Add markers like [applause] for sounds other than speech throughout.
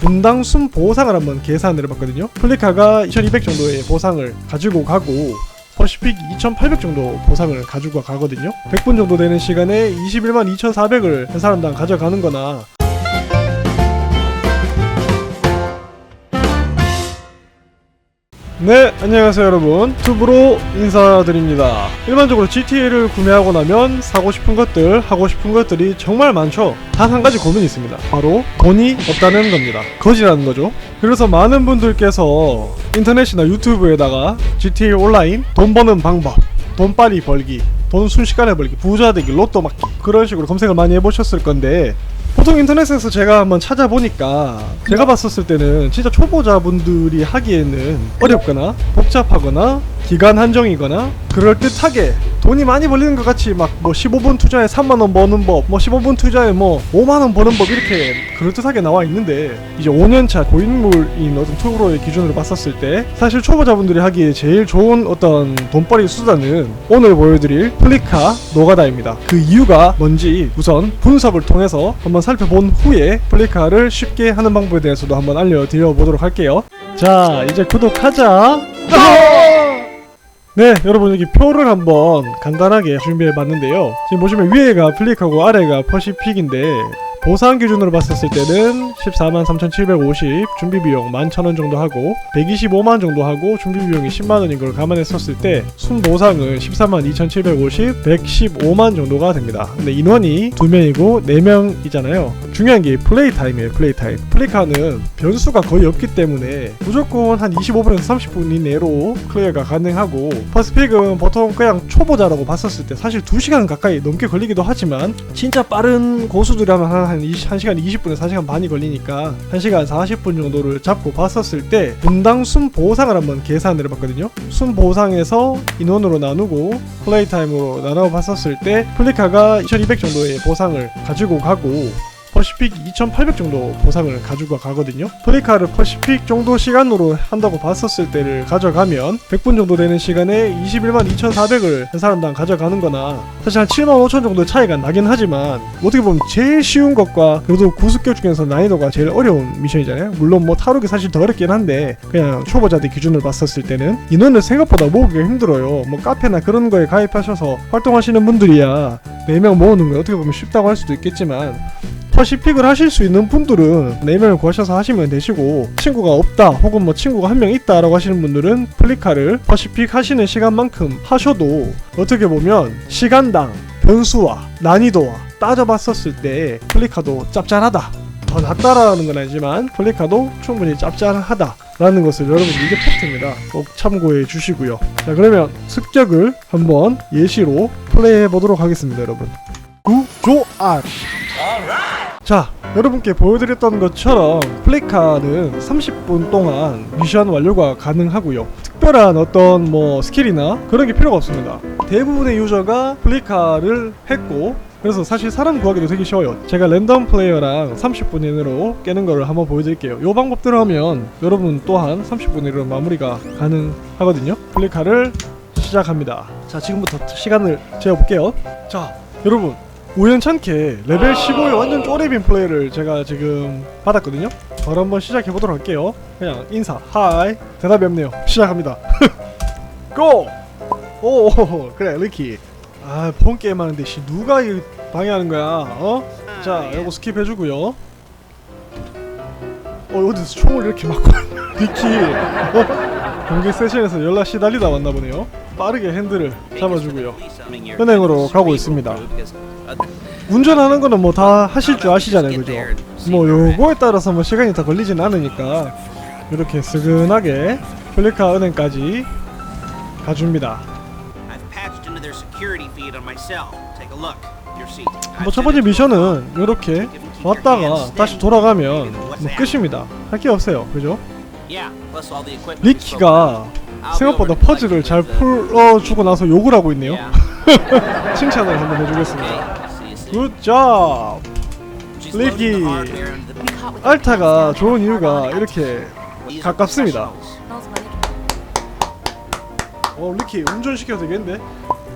분당 순 보상을 한번 계산을 해봤거든요. 플리카가 2200 정도의 보상을 가지고 가고 퍼시픽 2800 정도 보상을 가지고 가거든요. 100분 정도 되는 시간에 21만 2400을 한 사람당 가져가는 거나 네, 안녕하세요 여러분. 유튜브로 인사드립니다. 일반적으로 GTA를 구매하고 나면 사고 싶은 것들, 하고 싶은 것들이 정말 많죠. 단 한 가지 고민이 있습니다. 바로 돈이 없다는 겁니다. 거지라는 거죠. 그래서 많은 분들께서 인터넷이나 유튜브에다가 GTA 온라인 돈 버는 방법, 돈 빨리 벌기, 돈 순식간에 벌기, 부자 되기, 로또 맞기 그런 식으로 검색을 많이 해보셨을 건데 보통 인터넷에서 제가 한번 찾아보니까 제가 봤었을 때는 진짜 초보자분들이 하기에는 어렵거나 복잡하거나 기간 한정이거나 그럴듯하게 돈이 많이 벌리는 것 같이 막 뭐 15분 투자에 3만원 버는 법, 뭐 15분 투자에 뭐 5만원 버는 법 이렇게 그럴듯하게 나와 있는데 이제 5년차 고인물인 어떤 투브로의 기준으로 봤었을 때 사실 초보자분들이 하기에 제일 좋은 어떤 돈벌이 수단은 오늘 보여드릴 플리카 노가다입니다. 그 이유가 뭔지 우선 분석을 통해서 한번 살펴본 후에 플리카를 쉽게 하는 방법에 대해서도 한번 알려드려 보도록 할게요. 자, 이제 구독하자. 네, 여러분 여기 표를 한번 간단하게 준비해 봤는데요. 지금 보시면 위에가 플릭하고 아래가 퍼시픽인데 보상 기준으로 봤었을 때는 14만 3,750 준비 비용 11,000원 정도 하고 125만 정도 하고 준비 비용이 10만 원인 걸 감안했었을 때 순 보상은 14만 2,750 115만 정도가 됩니다. 근데 인원이 두 명이고 네 명이잖아요. 중요한 게 플레이 타임이에요. 플레이 타임. 플리카는 변수가 거의 없기 때문에 무조건 한 25분에서 30분 이내로 클리어가 가능하고 퍼스픽은 보통 그냥 초보자라고 봤었을 때 사실 2시간 가까이 넘게 걸리기도 하지만 진짜 빠른 고수들이라면 한, 한 20, 1시간 20분에서 1시간 반이 걸리니까 1시간 40분 정도를 잡고 봤었을 때 분당 순 보상을 한번 계산을 해봤거든요. 순 보상에서 인원으로 나누고 플레이 타임으로 나눠 봤었을 때 플리카가 2200 정도의 보상을 가지고 가고 퍼시픽 2800 정도 보상을 가지고 가거든요. 플리카를 퍼시픽 정도 시간으로 한다고 봤었을 때를 가져가면 100분 정도 되는 시간에 21만 2400을 한 사람당 가져가는 거나 사실 한 7만 5천 정도 차이가 나긴 하지만 어떻게 보면 제일 쉬운 것과 그래도 구습격 중에서 난이도가 제일 어려운 미션이잖아요. 물론 뭐 타로기 사실 더 어렵긴 한데 그냥 초보자들 기준으로 봤었을 때는 인원을 생각보다 모으기가 힘들어요. 뭐 카페나 그런 거에 가입하셔서 활동하시는 분들이야 4명 모으는 거 어떻게 보면 쉽다고 할 수도 있겠지만 퍼시픽을 하실 수 있는 분들은 4명을 구하셔서 하시면 되시고 친구가 없다 혹은 뭐 친구가 한 명 있다 라고 하시는 분들은 플리카를 퍼시픽 하시는 시간만큼 하셔도 어떻게 보면 시간당 변수와 난이도와 따져봤었을 때 플리카도 짭짤하다. 더 낫다라는 건 아니지만 플리카도 충분히 짭짤하다 라는 것을 여러분 이게 팩트입니다. 꼭 참고해 주시고요. 자 그러면 습격을 한번 예시로 플레이해 보도록 하겠습니다 여러분. 구조 알 자 여러분께 보여드렸던 것처럼 플레이카는 30분 동안 미션 완료가 가능하고요. 특별한 어떤 뭐 스킬이나 그런 게 필요가 없습니다. 대부분의 유저가 플레이카를 했고 그래서 사실 사람 구하기도 되게 쉬워요. 제가 랜덤 플레이어랑 30분 이내로 깨는 거를 한번 보여드릴게요. 이 방법대로 하면 여러분 또한 30분 이내로 마무리가 가능하거든요. 플레이카를 시작합니다. 자 지금부터 시간을 재어볼게요. 자 여러분 우연찮게 레벨 15의 완전 쪼레빈 플레이를 제가 지금 받았거든요. 바로 한번 시작해 보도록 할게요. 그냥 인사, 하이. 대답이 없네요. 시작합니다. [laughs] 고! 오, 그래, 리키. 아, 폰 게임 하는데 씨 누가 이 방해하는 거야? 어? 자, 요거 스킵 해주고요. 어, 어디서 총을 이렇게 맞고 [laughs] 리키. 어? 공개 세션에서 연락 시달리다 왔나 보네요. 빠르게 핸들을 잡아주고요. 은행으로 가고 있습니다. 운전하는 거는 뭐 다 하실 줄 아시잖아요, 그죠? 뭐 요거에 따라서 뭐 시간이 다 걸리진 않으니까 이렇게 스근하게 플리카 은행까지 가줍니다. 뭐 첫 번째 미션은 이렇게 왔다가 다시 돌아가면 뭐 끝입니다. 할 게 없어요, 그죠? 리키가 생각보다 퍼즐을 잘 풀어주고 나서 욕을 하고 있네요. [laughs] 칭찬을 한번 해주겠습니다. 굿잡! 리키. 알타가 좋은 이유가 이렇게 가깝습니다. 어 리키 운전시켜도 되겠는데?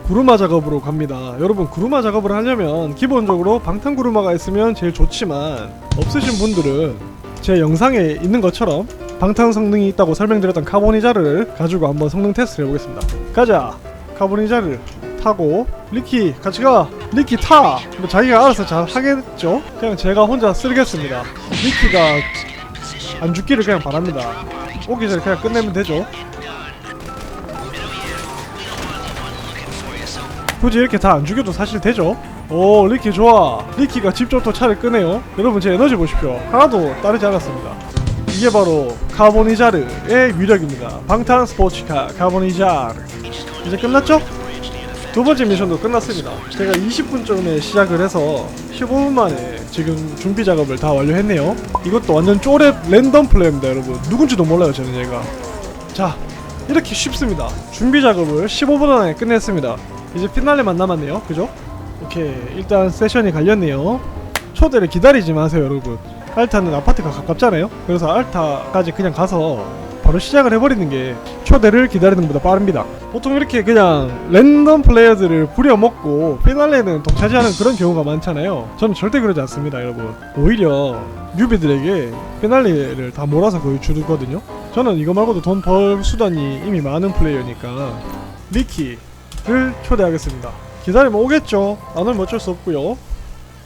구루마 작업으로 갑니다. 여러분 구루마 작업을 하려면 기본적으로 방탄 구루마가 있으면 제일 좋지만 없으신 분들은 제 영상에 있는 것처럼 방탄 성능이 있다고 설명드렸던 카보니자를 가지고 한번 성능 테스트를 해보겠습니다. 가자. 카보니자를 타고 리키 같이 가. 리키 타. 뭐 자기가 알아서 잘 하겠죠. 그냥 제가 혼자 쓰겠습니다. 리키가 안 죽기를 그냥 바랍니다. 오기 전에 그냥 끝내면 되죠. 굳이 이렇게 다 안 죽여도 사실 되죠. 오 리키 좋아. 리키가 직접 또 차를 끄네요. 여러분 제 에너지 보십시오. 하나도 따르지 않았습니다. 이게 바로 카보니자르의 위력입니다. 방탄 스포츠카 카보니자르. 이제 끝났죠? 두 번째 미션도 끝났습니다. 제가 20분 전에 시작을 해서 15분 만에 지금 준비 작업을 다 완료했네요. 이것도 완전 쪼렙 랜덤 플레이입니다, 여러분. 누군지도 몰라요, 저는 얘가. 자, 이렇게 쉽습니다. 준비 작업을 15분 안에 끝냈습니다. 이제 피날레만 남았네요. 그죠? 오케이. 일단 세션이 갈렸네요. 초대를 기다리지 마세요, 여러분. 알타는 아파트가 가깝잖아요. 그래서 알타까지 그냥 가서 바로 시작을 해버리는 게 초대를 기다리는 것보다 빠릅니다. 보통 이렇게 그냥 랜덤 플레이어들을 부려먹고 피날레는 독차지하는 그런 경우가 많잖아요. 저는 절대 그러지 않습니다, 여러분. 오히려 뉴비들에게 피날레를 다 몰아서 거의 주거든요. 저는 이거 말고도 돈 벌 수단이 이미 많은 플레이어니까 리키를 초대하겠습니다. 기다리면 오겠죠. 안 오면 어쩔 수 없고요.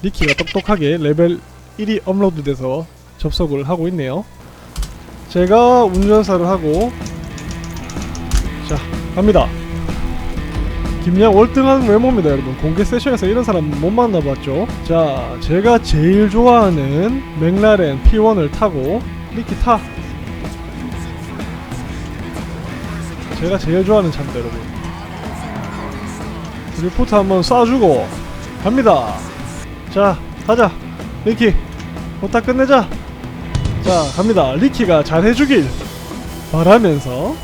리키가 똑똑하게 레벨 1이 업로드돼서 접속을 하고 있네요. 제가 운전사를 하고 자 갑니다. 김양 월등한 외모입니다 여러분. 공개 세션에서 이런 사람 못 만나봤죠? 자 제가 제일 좋아하는 맥라렌 P1을 타고 리키 타. 제가 제일 좋아하는 차입니다 여러분. 리포트 한번 쏴주고 갑니다. 자 가자. 리키 부탁 끝내자. 자 갑니다. 리키가 잘해주길 바라면서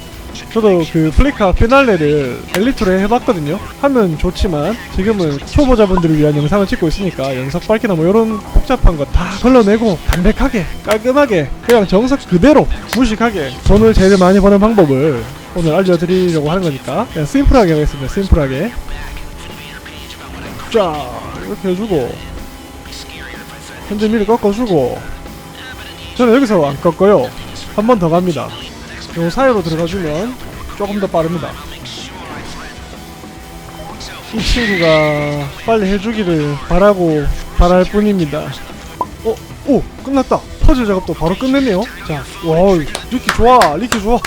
저도 그 플리카 피날레를 엘리트로 해봤거든요. 하면 좋지만 지금은 초보자분들을 위한 영상을 찍고 있으니까 연석 밝기나 뭐 이런 복잡한 거 다 걸러내고 담백하게 깔끔하게 그냥 정석 그대로 무식하게 돈을 제일 많이 버는 방법을 오늘 알려드리려고 하는 거니까 그냥 심플하게 하겠습니다. 심플하게. 자 이렇게 해주고 현재 미리 꺾어주고 저는 여기서 안 꺾어요. 한 번 더 갑니다. 요 사이로 들어가주면 조금 더 빠릅니다. 이 친구가 빨리 해주기를 바라고 바랄 뿐입니다. 어? 오! 끝났다. 퍼즐 작업도 바로 끝냈네요. 자와 리키 좋아 리키 좋아.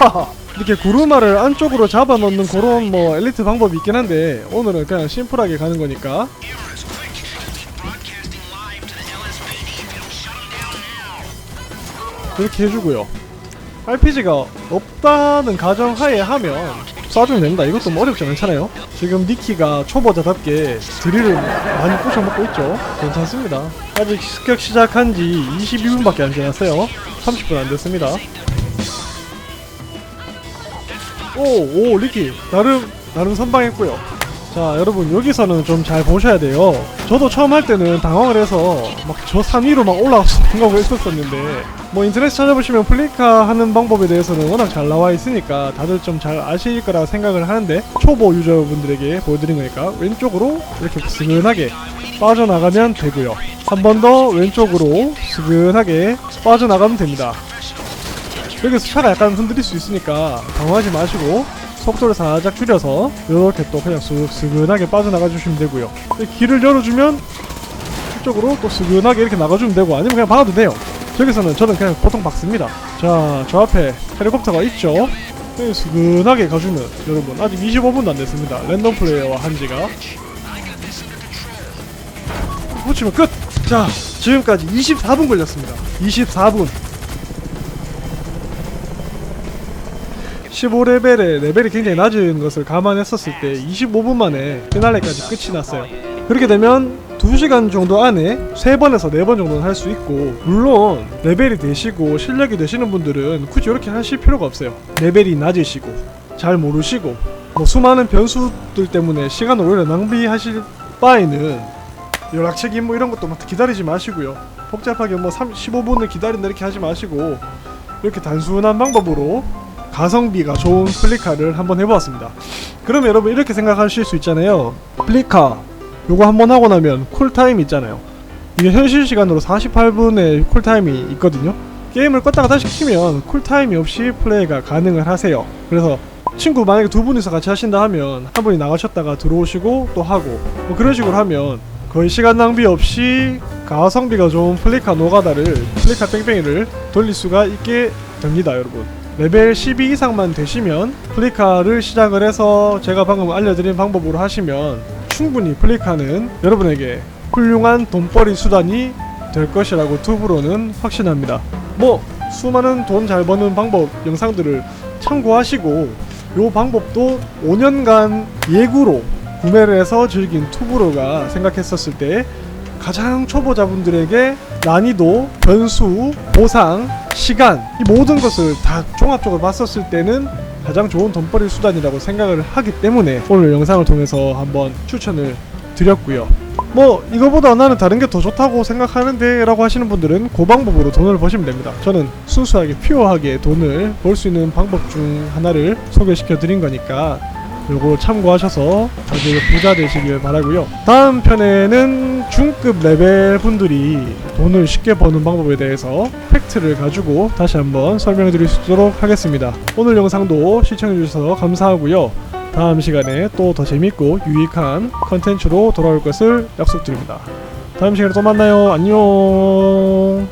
이렇게 구르마를 안쪽으로 잡아놓는 그런 뭐 엘리트 방법이 있긴 한데 오늘은 그냥 심플하게 가는 거니까 그렇게 해주고요. RPG가 없다는 가정하에 하면 쏴주면 됩니다. 이것도 뭐 어렵지 않잖아요. 지금 니키가 초보자답게 드릴을 많이 부셔먹고 있죠. 괜찮습니다. 아직 습격 시작한 지 22분밖에 안 지났어요. 30분 안 됐습니다. 오, 오, 리키. 나름, 나름 선방했고요. 자, 여러분, 여기서는 좀 잘 보셔야 돼요. 저도 처음 할 때는 당황을 해서 막저산 위로 막 올라가서 생각을 [laughs] 했었었는데, 뭐 인터넷 찾아보시면 플리카 하는 방법에 대해서는 워낙 잘 나와 있으니까 다들 좀 잘 아실 거라 생각을 하는데, 초보 유저분들에게 보여드린 거니까 왼쪽으로 이렇게 스근하게 빠져나가면 되고요. 한 번 더 왼쪽으로 스근하게 빠져나가면 됩니다. 여기서 차가 약간 흔들릴 수 있으니까 당황하지 마시고 속도를 살짝 줄여서 이렇게 또 그냥 쓱 스근하게 빠져나가 주시면 되고요. 길을 열어주면 이쪽으로 또 스근하게 이렇게 나가주면 되고 아니면 그냥 박아도 돼요. 저기서는 저는 그냥 보통 박습니다. 자 저 앞에 헬리콥터가 있죠? 그냥 스근하게 가주면 여러분 아직 25분도 안 됐습니다. 랜덤 플레이어와 한지가. 붙이면 끝! 자 지금까지 24분 걸렸습니다. 24분 15레벨의 레벨이 굉장히 낮은 것을 감안했었을 때 25분 만에 피날레까지 끝이 났어요. 그렇게 되면 2시간 정도 안에 3번에서 4번 정도는 할 수 있고 물론 레벨이 되시고 실력이 되시는 분들은 굳이 이렇게 하실 필요가 없어요. 레벨이 낮으시고 잘 모르시고 뭐 수많은 변수들 때문에 시간을 오히려 낭비하실 바에는 연락책임 뭐 이런 것도 막 기다리지 마시고요. 복잡하게 뭐 3, 15분을 기다린다 이렇게 하지 마시고 이렇게 단순한 방법으로 가성비가 좋은 플리카를 한번 해보았습니다. 그러면 여러분 이렇게 생각하실 수 있잖아요. 플리카 요거 한번 하고 나면 쿨타임 있잖아요. 이게 현실 시간으로 48분의 쿨타임이 있거든요. 게임을 껐다가 다시 키면 쿨타임이 없이 플레이가 가능을 하세요. 그래서 친구 만약에 두 분이서 같이 하신다 하면 한 분이 나가셨다가 들어오시고 또 하고 뭐 그런 식으로 하면 거의 시간 낭비 없이 가성비가 좋은 플리카 노가다를 플리카 뺑뺑이를 돌릴 수가 있게 됩니다 여러분 레벨 12 이상만 되시면 플리카를 시작을 해서 제가 방금 알려드린 방법으로 하시면 충분히 플리카는 여러분에게 훌륭한 돈벌이 수단이 될 것이라고 투브로는 확신합니다. 뭐 수많은 돈 잘 버는 방법 영상들을 참고하시고 요 방법도 5년간 예구로 구매를 해서 즐긴 투브로가 생각했었을 때 가장 초보자분들에게 난이도, 변수, 보상, 시간 이 모든 것을 다 종합적으로 봤었을 때는 가장 좋은 돈벌이 수단이라고 생각을 하기 때문에 오늘 영상을 통해서 한번 추천을 드렸고요. 뭐 이거보다 나는 다른 게 더 좋다고 생각하는데 라고 하시는 분들은 그 방법으로 돈을 버시면 됩니다 저는 순수하게 퓨어하게 돈을 벌 수 있는 방법 중 하나를 소개시켜 드린 거니까 요거 참고하셔서 다들 부자 되시길 바라고요 다음 편에는 중급 레벨 분들이 돈을 쉽게 버는 방법에 대해서 팩트를 가지고 다시 한번 설명해 드릴 수 있도록 하겠습니다 오늘 영상도 시청해 주셔서 감사하고요 다음 시간에 또 더 재밌고 유익한 컨텐츠로 돌아올 것을 약속드립니다. 다음 시간에 또 만나요. 안녕.